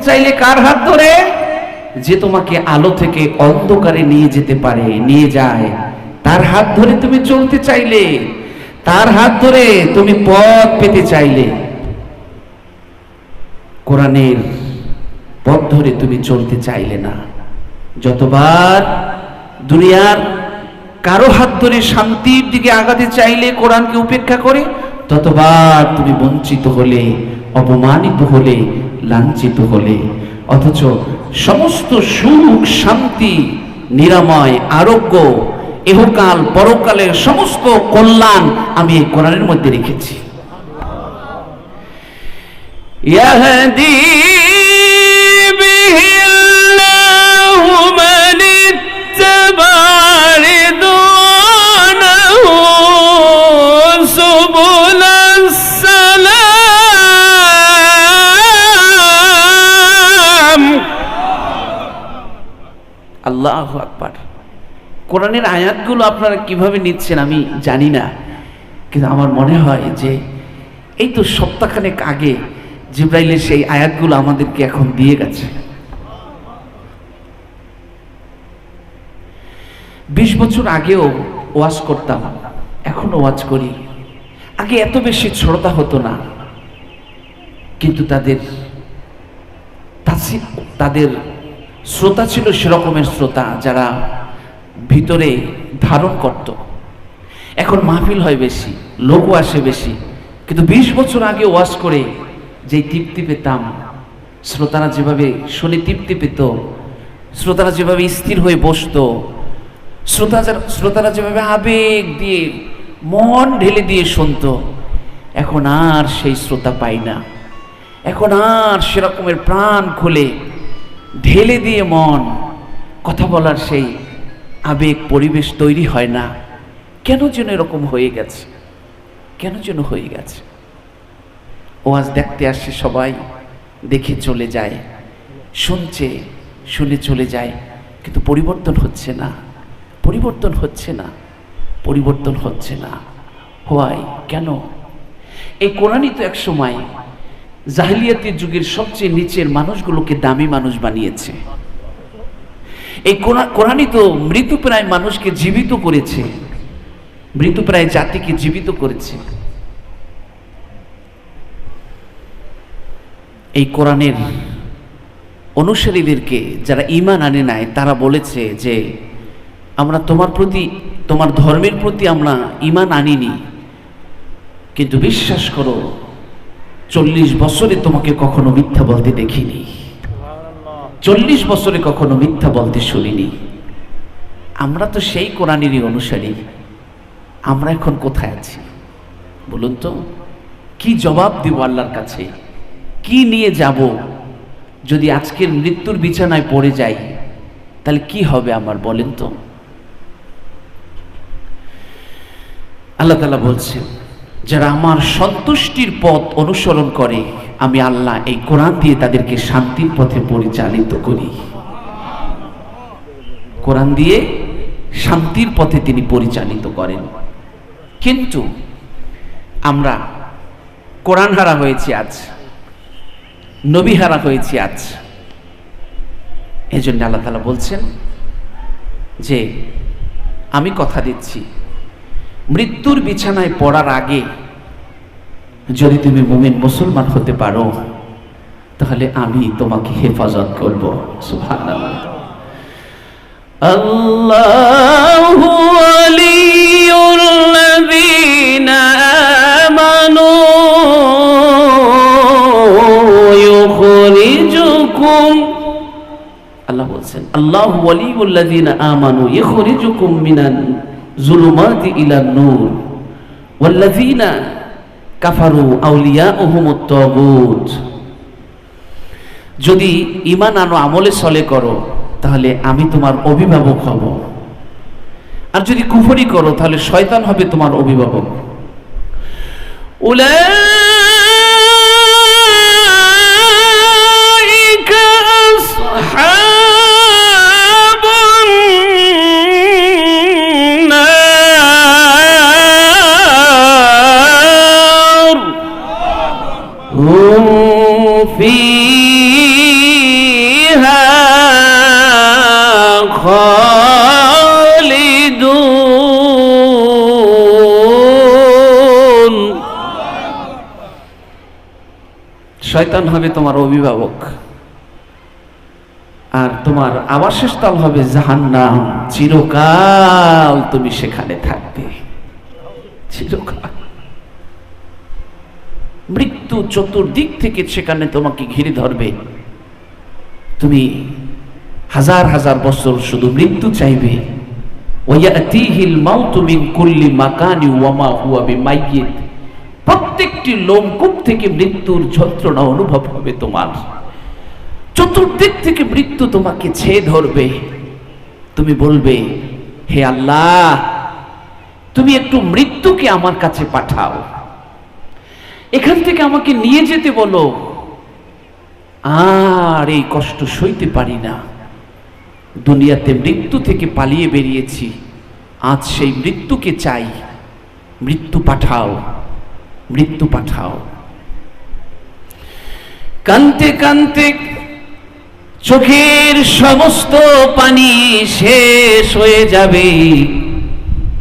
চাইলে কার হাত ধরে? যে তোমাকে আলো থেকে অন্ধকারে নিয়ে যেতে পারে, নিয়ে যায়। তার হাত ধরে তুমি চলতে চাইলে, তার হাত ধরে তুমি পথ পেতে চাইলে। কোরআনের পথ ধরে তুমি চলতে চাইলে না। যতবার দুনিয়ার কারও হাত ধরে শান্তির দিকে আগাতে চাইলে কোরআনকে উপেক্ষা করে, ততবার তুমি বঞ্চিত হলে, অপমানিত হলে লাঞ্ছিত হলে, অথচ সমস্ত সুখ, শান্তি, নিরাময়, আরোগ্য, এহকাল, পরকালের সমস্ত কল্যাণ আমি এই কোরআনের মধ্যে রেখেছি। ইয়াহদী আল্লাহ আকবার। কোরআনের আয়াতগুলো আপনারা কীভাবে নিচ্ছেন আমি জানি না, কিন্তু আমার মনে হয় যে এই তো সপ্তাহখানেক আগে জিব্রাইলের সেই আয়াতগুলো আমাদেরকে এখন দিয়ে গেছে। বিশ বছর আগেও ওয়াজ করতাম এখনও ওয়াজ করি। আগে এত বেশি শ্রোতা হতো না, কিন্তু তাদের তাদের শ্রোতা ছিল সেরকমের শ্রোতা যারা ভিতরে ধারণ করত। এখন মাহফিল হয় বেশি, লোকও আসে বেশি। কিন্তু বিশ বছর আগে ওয়াশ করে যে তৃপ্তি পেতাম, শ্রোতারা যেভাবে শুনে তৃপ্তি পেত, শ্রোতারা যেভাবে স্থির হয়ে বসতো, শ্রোতা শ্রোতারা যেভাবে আবেগ দিয়ে, মন ঢেলে দিয়ে শুনতো, এখন আর সেই শ্রোতা পাই না। এখন আর সেরকমের প্রাণ খুলে ঢেলে দিয়ে মন, কথা বলার সেই আবেগ পরিবেশ তৈরি হয় না। কেন যেন এরকম হয়ে গেছে? কেন যেন হয়ে গেছে? ওয়াজ দেখতে আসে সবাই, দেখে চলে যায়, শুনছে, শুনে চলে যায়, কিন্তু পরিবর্তন হচ্ছে না। পরিবর্তন হচ্ছে না, পরিবর্তন হচ্ছে না। হোয়াই, কেন? এই কোরআনই তো এক সময় জাহিলিয়াতের যুগের সবচেয়ে নিচের মানুষগুলোকে দামি মানুষ বানিয়েছে। এই কোরআ- কোরআনই তো মৃতপ্রায় মানুষকে জীবিত করেছে। মৃতপ্রায় জাতিকে জীবিত করেছে। এই কোরআনের অনুসারীদেরকে যারা ইমান আনে নাই, তারা বলেছে যে, আমরা তোমার প্রতি, তোমার ধর্মের প্রতি আমরা ইমান আনিনি। কিন্তু বিশ্বাস করো চল্লিশ বছরে তোমাকে কখনো মিথ্যা বলতে দেখিনি। চল্লিশ বছরে কখনো মিথ্যা বলতে শুনিনি। আমরা তো সেই কোরআনেরই অনুসারী। আমরা এখন কোথায় আছি? বলুন তো, কি জবাব দিব আল্লাহর কাছে? কি নিয়ে যাব? যদি আজকের মৃত্যুর বিছানায় পড়ে যাই, তাহলে কি হবে আমার বলেন তো? আল্লাহ তালা বলছেন যারা আমার সন্তুষ্টির পথ অনুসরণ করে, আমি আল্লাহ এই কোরআন দিয়ে তাদেরকে শান্তির পথে পরিচালিত করি। কোরআন দিয়ে শান্তির পথে তিনি পরিচালিত করেন। কিন্তু আমরা কোরআন হারা হয়েছি আজ, নবী হারা হয়েছি আজ। এই জন্য আল্লাহ তালা বলছেন যে, আমি কথা দিচ্ছি। মৃত্যুর বিছানায় পড়ার আগে যদি তুমি মুমিন মুসলমান হতে পারো, তাহলে আমি তোমাকে হেফাজত করব। আল্লাহু বলছেন, আল্লাহু আমানু ইউখরিজুকুম জুলুমাত ইলা নূর। ওয়াল্লাযীনা কাফারু আউলিয়াউহুমুত তাগুত যদি ইমান আনো, আমলে সলে করো, তাহলে আমি তোমার অভিভাবক হব। আর যদি কুফরি করো, তাহলে শয়তান হবে তোমার অভিভাবক। উলা শয়তান হবে তোমার অভিভাবক। আর তোমার আবাসস্থল হবে জাহান্নাম। চিরকাল তুমি সেখানে থাকবে। মৃত্যু চতুর্দিক থেকে সেখানে তোমাকে ঘিরে ধরবে। তুমি হাজার হাজার বছর শুধু মৃত্যু চাইবে। ওয়াতিহিল মাউতু মিন কুল্লি মাকানি ওয়ামা হুয়া বিমাইয়িত। প্রত্যেকটি লোমকূপ থেকে মৃত্যুর যন্ত্রণা অনুভব হবে তোমার। চতুর্দিক থেকে মৃত্যু তোমাকে ছেয়ে ধরবে। তুমি বলবে, হে আল্লাহ, তুমি একটু মৃত্যুকে আমার কাছে পাঠাও। এখান থেকে আমাকে নিয়ে যেতে বলো। আর এই কষ্ট সইতে পারি না। দুনিয়াতে মৃত্যু থেকে পালিয়ে বেরিয়েছি। আজ সেই মৃত্যুকে চাই। মৃত্যু পাঠাও। মৃত্যু পাঠাও। কানতে কানতে চোখের সমস্ত পানি শেষ হয়ে যাবে।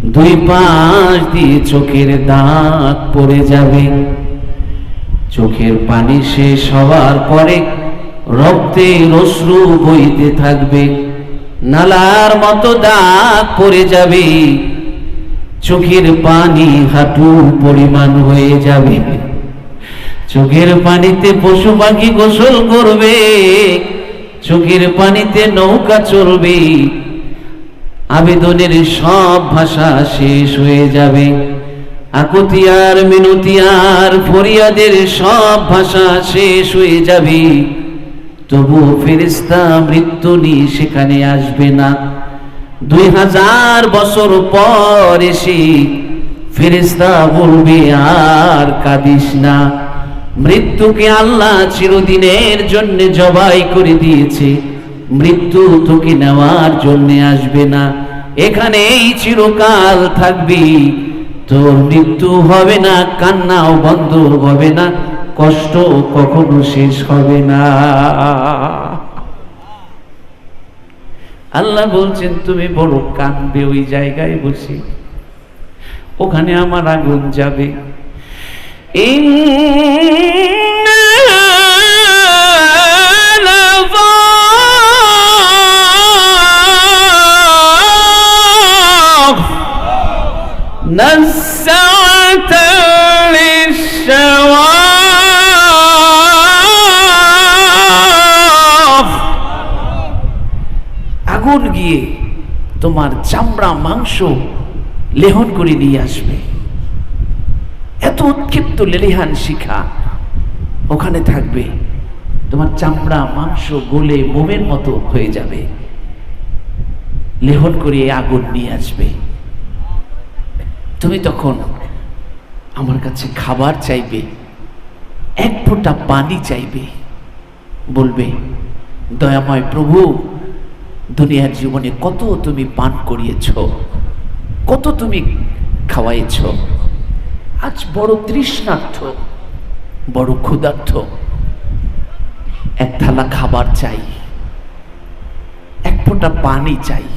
দুই পাশ দিয়ে চোখের দাগ পড়ে যাবে। চোখের পানি শেষ হওয়ার পরে রক্তে অশ্রু বইতে থাকবে। নালার মতো দাগ পড়ে যাবে। চোখের পানি হাঁটু পরিমাণ হয়ে যাবে। চোখের পানিতে পশু পাখি গোসল করবে, চোখের পানিতে নৌকা চলবে, আবেদনের সব ভাষা শেষ হয়ে যাবে। আকুতিয়ার, মিনতিয়ার, ফরিয়াদের সব ভাষা শেষ হয়ে যাবে। তবু ফেরিস্তা মৃত্যু নিয়ে সেখানে আসবে না। দুই হাজার বছর পর এসে ফেরিস্তা বলবে, আর কাঁদিস না। মৃত্যুকে আল্লাহ চিরদিনের জন্য জবাই করে দিয়েছে। মৃত্যু তোকে নেওয়ার জন্য আসবে না। এখানেই চিরকাল থাকবি। তোর মৃত্যু হবে না, কান্নাও বন্ধ হবে না, কষ্ট কখনো শেষ হবে না। আল্লাহ বলছেন তুমি বড় কাঁদবে ওই জায়গায় বসে ওখানে আমার আগুন যাবে نزعت للشواف আগুন গিয়ে তোমার চামড়া, মাংস লেহন করে নিয়ে আসবে। এত উৎক্ষিপ্ত লেলিহান শিখা ওখানে থাকবে। তোমার চামড়া, মাংস, গলে মোমের মতো হয়ে যাবে। লেহন করে আগুন নিয়ে আসবে। তুমি তখন আমার কাছে খাবার চাইবে, এক ফোঁটা পানি চাইবে। বলবে, দয়াময় প্রভু দুনিয়ার জীবনে কত তুমি পান করিয়েছ, কত তুমি খাওয়াইছ। আজ বড় তৃষ্ণার্থ, বড় ক্ষুধার্থ, এক থালা খাবার চাই, এক ফোঁটা পানি চাই।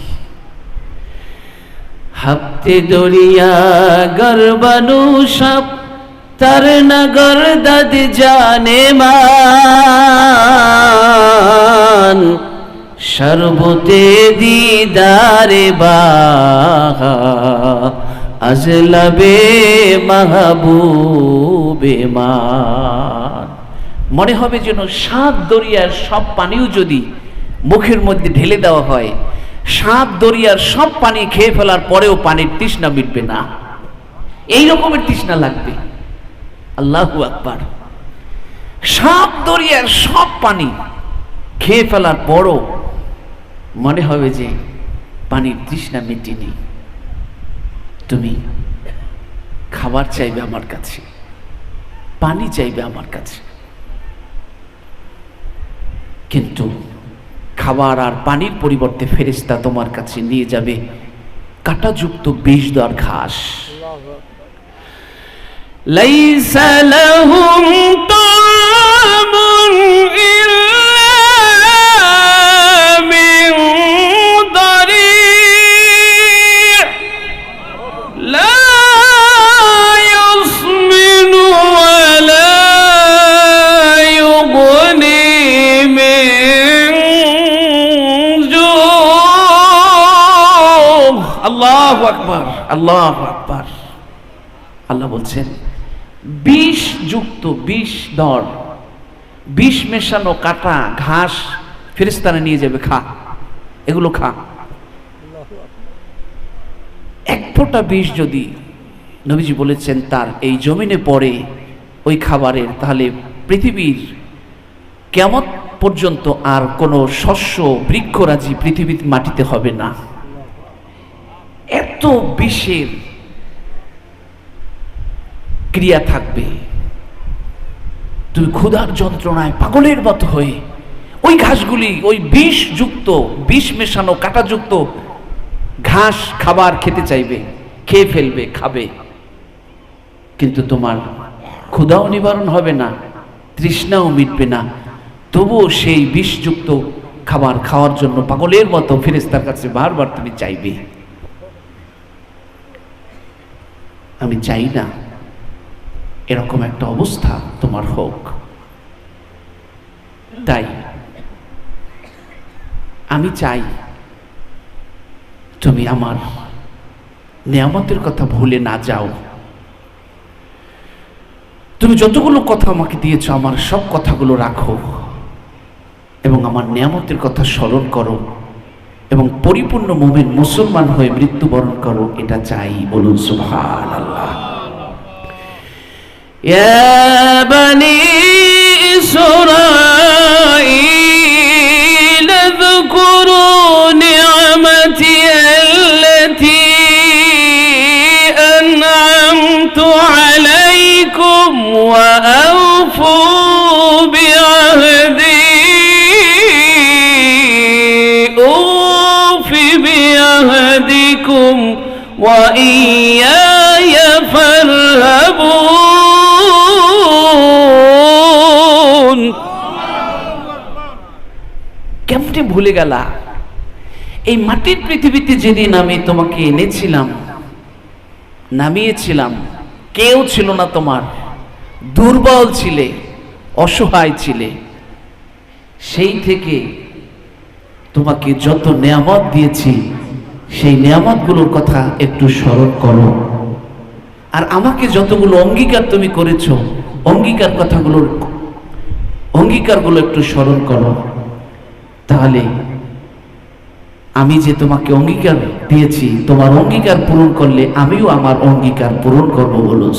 হপ্তে দরিয়া গর্বানু সব, তর নগর দদ জানে মান। সর্বতে দিদারে বাহা, আজলবে মাহবুবে মান। মনে হবে যেন সাত দরিয়ার সব পানিও যদি মুখের মধ্যে ঢেলে দেওয়া হয়, সাত দরিয়ার সব পানি খেয়ে ফেলার পরেও পানির তৃষ্ণা মিটবে না। এই রকমের তৃষ্ণা লাগবে। আল্লাহু আকবার। সাত দরিয়ার সব পানি খেয়ে ফেলার পরও মনে হবে যে পানির তৃষ্ণা মেটেনি। তুমি খাবার চাইবে আমার কাছে পানি চাইবে আমার কাছে। কিন্তু খাবার আর পানির পরিবর্তে ফেরিস্তা তোমার কাছে নিয়ে যাবে কাটাযুক্ত বিষদার ঘাস। লাইসা লাহুম আল্লাহ আকবার আল্লাহ আকবার। আল্লাহ বলছেন, বিষ যুক্ত, বিষ দর, বিষ মেশানো কাটা, ঘাস ফেরেস্তানে নিয়ে যাবে, খা। এগুলো খা। এক ফোঁটা বিষ যদি নবীজি বলেছেন তার এই জমিনে পড়ে ওই খাবারের, তাহলে পৃথিবীর কেমন পর্যন্ত আর কোনো শস্য বৃক্ষরাজি পৃথিবীর মাটিতে হবে না। এত বিষের ক্রিয়া থাকবে। তুমি ক্ষুধার যন্ত্রণায় পাগলের মতো হয়ে ওই ঘাসগুলি, ওই বিষ যুক্ত, বিষ মেশানো কাঁটাযুক্ত ঘাস খাবার খেতে চাইবে, খেয়ে ফেলবে, খাবে। কিন্তু তোমার ক্ষুধাও নিবারণ হবে না, তৃষ্ণাও মিটবে না। তবুও সেই বিষযুক্ত খাবার খাওয়ার জন্য পাগলের মতো ফেরেস্তার কাছে বারবার তুমি চাইবে। আমি চাই না। এরকম একটা অবস্থা তোমার হোক। তাই আমি চাই তুমি আমার নিয়ামতের কথা ভুলে না যাও। তুমি যতগুলো কথা আমাকে দিয়েছ, আমার সব কথাগুলো রাখো এবং আমার নিয়ামতের কথা স্মরণ করো। এবং পরিপূর্ণ মোমেন মুসলমান হয়ে মৃত্যুবরণ করো এটা চাই বলুন সুভান আল্লাহ يا بني إسرائيل اذكروا نعمتي التي أنعمت عليكم وأوفوا بعهدي بعهدكم وإياي فارهبون কেমনে ভুলে গেলা এই মাটির পৃথিবীতে যেদিন আমি তোমাকে এনেছিলাম নামিয়েছিলাম কেউ ছিল না তোমার দুর্বল ছিলে অসহায় ছিলে সেই থেকে তোমাকে যত নেয়ামত দিয়েছি সেই নেয়ামতগুলোর কথা একটু স্মরণ করো। আর আমাকে যতগুলো অঙ্গীকার তুমি করেছ, অঙ্গীকার কথাগুলোর অঙ্গীকারগুলো একটু স্মরণ করো। তাহলে আমি যে তোমাকে অঙ্গীকার দিয়েছি, তোমার অঙ্গীকার পূরণ করলে আমিও আমার অঙ্গীকার পূরণ করব বলো।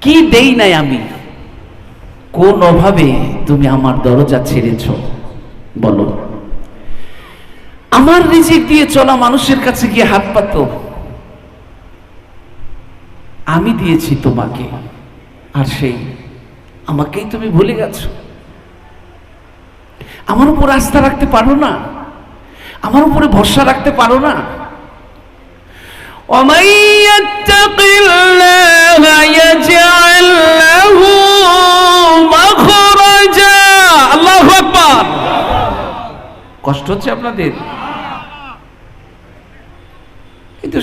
কি দেই নাই আমি? কোন অভাবে তুমি আমার দরজা ছেড়েছ? বলো। আমার রিজিক দিয়ে চলা মানুষের কাছে গিয়ে হাত পাত। আমি দিয়েছি তোমাকে, আর সেই আমাকেই তুমি ভুলে গেছো। আমার উপর আস্থা রাখতে পারো না। আমার উপরে ভরসা রাখতে পারো না। কষ্ট হচ্ছে আপনাদের?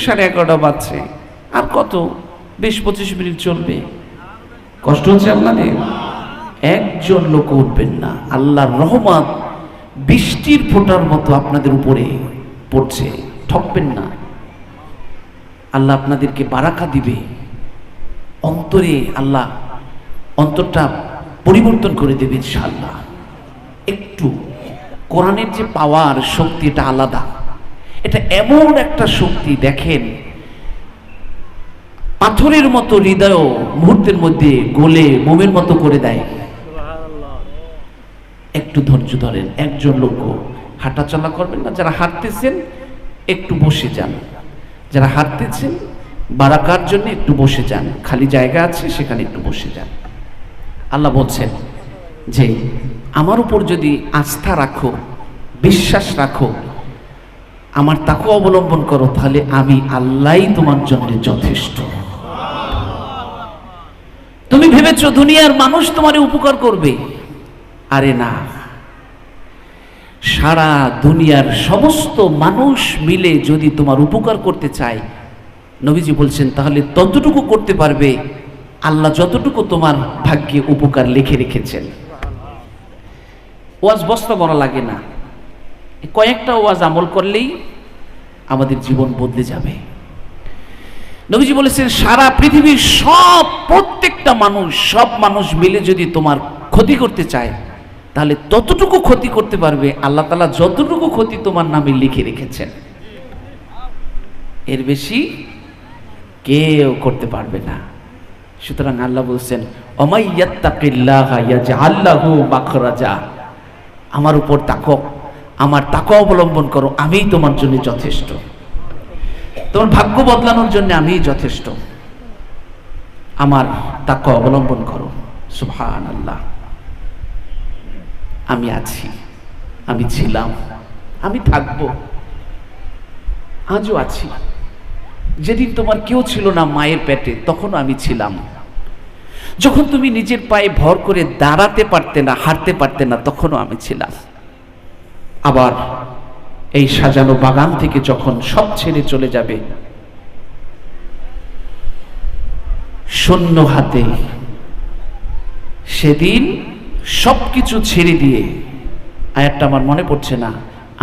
সাড়ে এগারোটা বাজছে। আর কত? বিশ পঁচিশ মিনিট চলবে। কষ্ট হচ্ছে আপনাদের একজন লোক উঠবেন না। আল্লাহর রহমান বৃষ্টির ফোঁটার মতো আপনাদের উপরে পড়ছে। ঠকবেন না। আল্লাহ আপনাদেরকে বারাকা দিবে। অন্তরে আল্লাহ অন্তরটা পরিবর্তন করে দেবে ইনশাআল্লাহ। একটু কোরআনের যে পাওয়ার শক্তি, এটা আলাদা। এটা এমন একটা শক্তি দেখেন পাথরের মতো হৃদয় মুহূর্তের মধ্যে গলে মোমের মতো করে দেয়। একটু ধৈর্য ধরেন একজন লোক হাঁটাচলা করবেন না যারা হাঁটতেছেন একটু বসে যান। যারা হাঁটতেছেন বারাকার জন্য একটু বসে যান খালি জায়গা আছে সেখানে একটু বসে যান। আল্লাহ বলছেন যে আমার উপর যদি আস্থা রাখো বিশ্বাস রাখো আমার তাকে অবলম্বন করো, তাহলে আমি আল্লাহই তোমার জন্য যথেষ্ট। তুমি ভেবেছো দুনিয়ার মানুষ তোমার উপকার করবে? আরে না। সারা দুনিয়ার সমস্ত মানুষ মিলে যদি তোমার উপকার করতে চায়, নবীজি বলছেন, তাহলে ততটুকু করতে পারবে আল্লাহ যতটুকু তোমার ভাগ্যে উপকার লিখে রেখেছেন। ওয়াজ বস্তা বড় লাগে না। কয়েকটা ওয়াজ আমল করলেই আমাদের জীবন বদলে যাবে। নবীজি বলেছেন, সারা পৃথিবীর সব প্রত্যেকটা মানুষ, সব মানুষ মিলে যদি তোমার ক্ষতি করতে চায়, তাহলে ততটুকু ক্ষতি করতে পারবে, আল্লাহ তালা যতটুকু ক্ষতি তোমার নামে লিখে রেখেছেন। এর বেশি কেউ করতে পারবে না। সুতরাং আল্লাহ বলছেন আল্লাহু মাখরাজা। আমার উপর তাকো আমার তাকে অবলম্বন করো, আমিই তোমার জন্য যথেষ্ট। তোমার ভাগ্য বদলানোর জন্য আমিই যথেষ্ট। আমার তাকো অবলম্বন করো। সুবহান আল্লাহ আমি আছি, আমি ছিলাম, আমি থাকব। আজও আছি। যেদিন তোমার কেউ ছিল না মায়ের পেটে, তখনও আমি ছিলাম। যখন তুমি নিজের পায়ে ভর করে দাঁড়াতে পারতে না, হাঁটতে পারতে না, তখনও আমি ছিলাম। আবার এই সাজানো বাগান থেকে যখন সব ছেড়ে চলে যাবে, শূন্য হাতে সেদিন সব কিছু ছেড়ে দিয়ে, আয়াতটা আমার মনে পড়ছে না,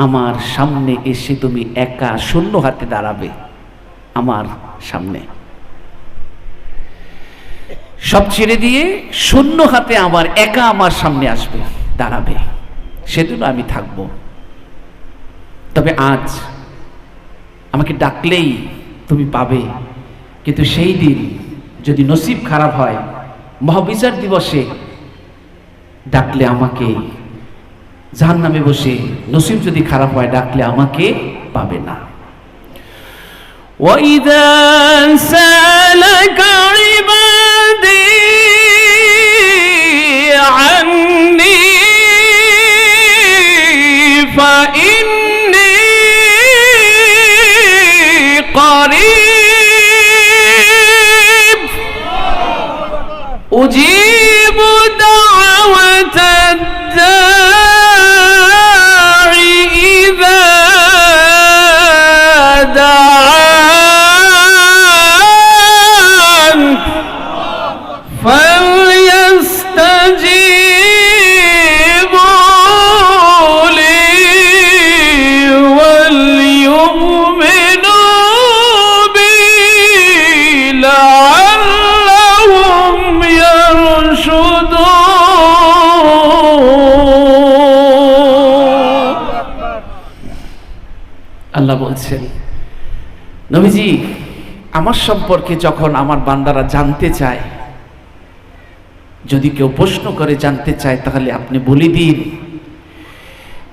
আমার সামনে এসে তুমি একা শূন্য হাতে দাঁড়াবে, আমার সামনে। সব ছেড়ে দিয়ে শূন্য হাতে আমার একা আমার সামনে আসবে, দাঁড়াবে। সেদিন আমি থাকব। তবে আজ আমাকে ডাকলেই তুমি পাবে। কিন্তু সেই দিন যদি নসিব খারাপ হয়, মহাবিচার দিবসে ডাকলে আমাকে জাহান নামে বসে নসিব যদি খারাপ হয়, ডাকলে আমাকে পাবে না। ওই আল্লাহ বলছেন, নবীজি, আমার সম্পর্কে যখন আমার বান্দারা জানতে চায়, যদি কেউ প্রশ্ন করে জানতে চায়, তাহলে আপনি বলে দিন।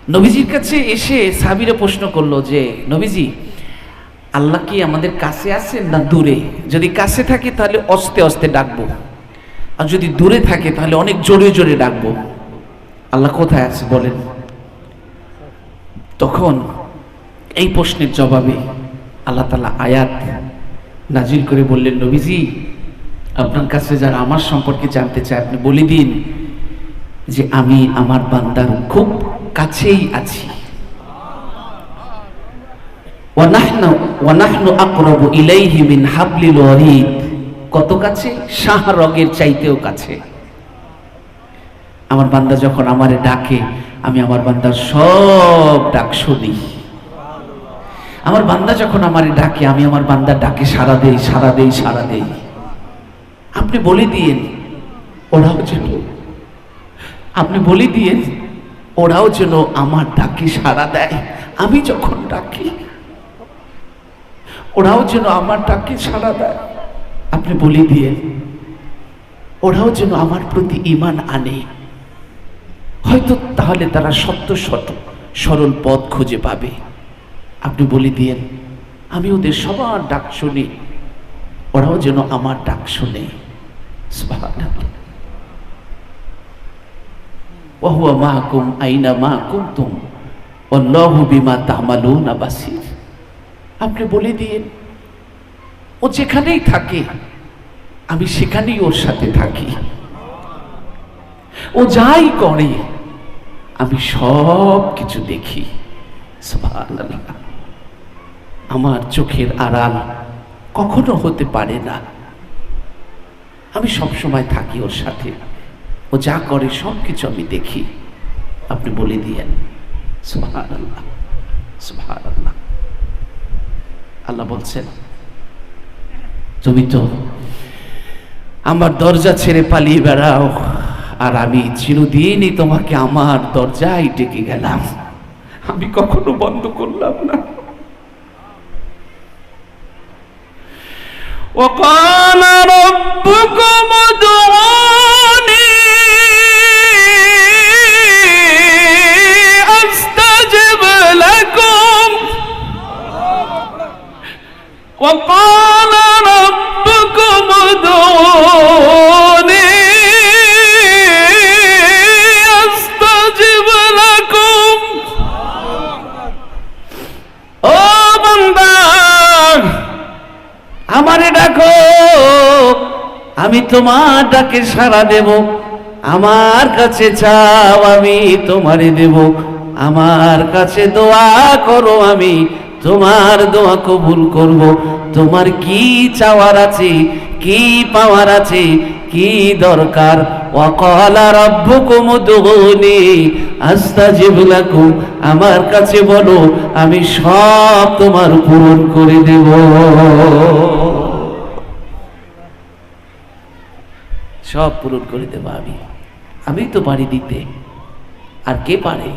নবীজির কাছে এসে সাবিরে প্রশ্ন করল যে, নবীজি, আল্লাহ কি আমাদের কাছে আছেন না দূরে? যদি কাছে থাকে, তাহলে অস্তে অস্তে ডাকবো। আর যদি দূরে থাকে, তাহলে অনেক জোরে জোরে ডাকবো। আল্লাহ কোথায় আছে বলেন? তখন এই প্রশ্নের জবাবে আল্লাহ তালা আয়াত নাজিল করে বললেন, নবীজি, আপনার কাছে যারা আমার সম্পর্কে জানতে চায়, আপনি বলে দিন যে আমি আমার বান্দার খুব কাছেই আছি। কত কাছে? শাহ রগের চাইতেও কাছে। আমার বান্দা যখন আমারে ডাকে, আমি আমার বান্দার সব ডাক শুনি। আমার বান্দা যখন আমারে ডাকে, আমি আমার বান্দার ডাকে সারা দেই সারা দেই সারা দেই। আপনি বলে দিয়েন, ওরাও যেন, আপনি বলে দিয়েন, ওরাও যেন আমার ডাকে সারা দেয়, আমি যখন ডাকি, ওরাও যেন আমার ডাকে সারা দেয়। আপনি বলে দিয়েন, ওরাও যেন আমার প্রতি ইমান আনে। হয়তো তাহলে তারা সত্য সত সরল পথ খুঁজে পাবে। আপনি বলে দিয়েন, আমি ওদের সবার ডাক শুনি, ওরাও যেন আমার ডাক শুনে। আপনি বলে দিয়েন, ও যেখানেই থাকে, আমি সেখানেই ওর সাথে থাকি। ও যাই করে, আমি সব কিছু দেখি। সুবহানাল্লাহ। আমার চোখের আড়াল কখনো হতে পারে না। আমি সব সময় থাকি ওর সাথে। ও যা করে সব কিছু আমি দেখি। আপনি বলে দিয়েন, সুবহানাল্লাহ সুবহানাল্লাহ। আল্লাহ বলছেন, তুমি তো আমার দরজা ছেড়ে পালিয়ে বেড়াও, আর আমি চিরদিনই তোমাকে আমার দরজায় ডেকে গেলাম। আমি কখনো বন্ধ করলাম না। وقال ربكم ادعوني أستجب لكم. وقال আমারে ডাকো, আমি তোমার ডাকে সাড়া দেব। আমার কাছে চাও, আমি তোমারে দেব। আমার কাছে দোয়া করো, আমি তোমার দোয়া কবুল করব। তোমার কি চাওয়ার আছে, কি পাওয়ার আছে, কি দরকার? ওয়াকালা রাব্বুকুম উদউনি আস্তাজিব লাকুম আমার কাছে বলো, আমি সব তোমার পূরণ করে দেব। সব পূরণ করে দেব আমি। আমি তো পারি দিতে। আর কে পারে?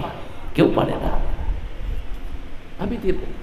কেউ পারে না। আমি দেব।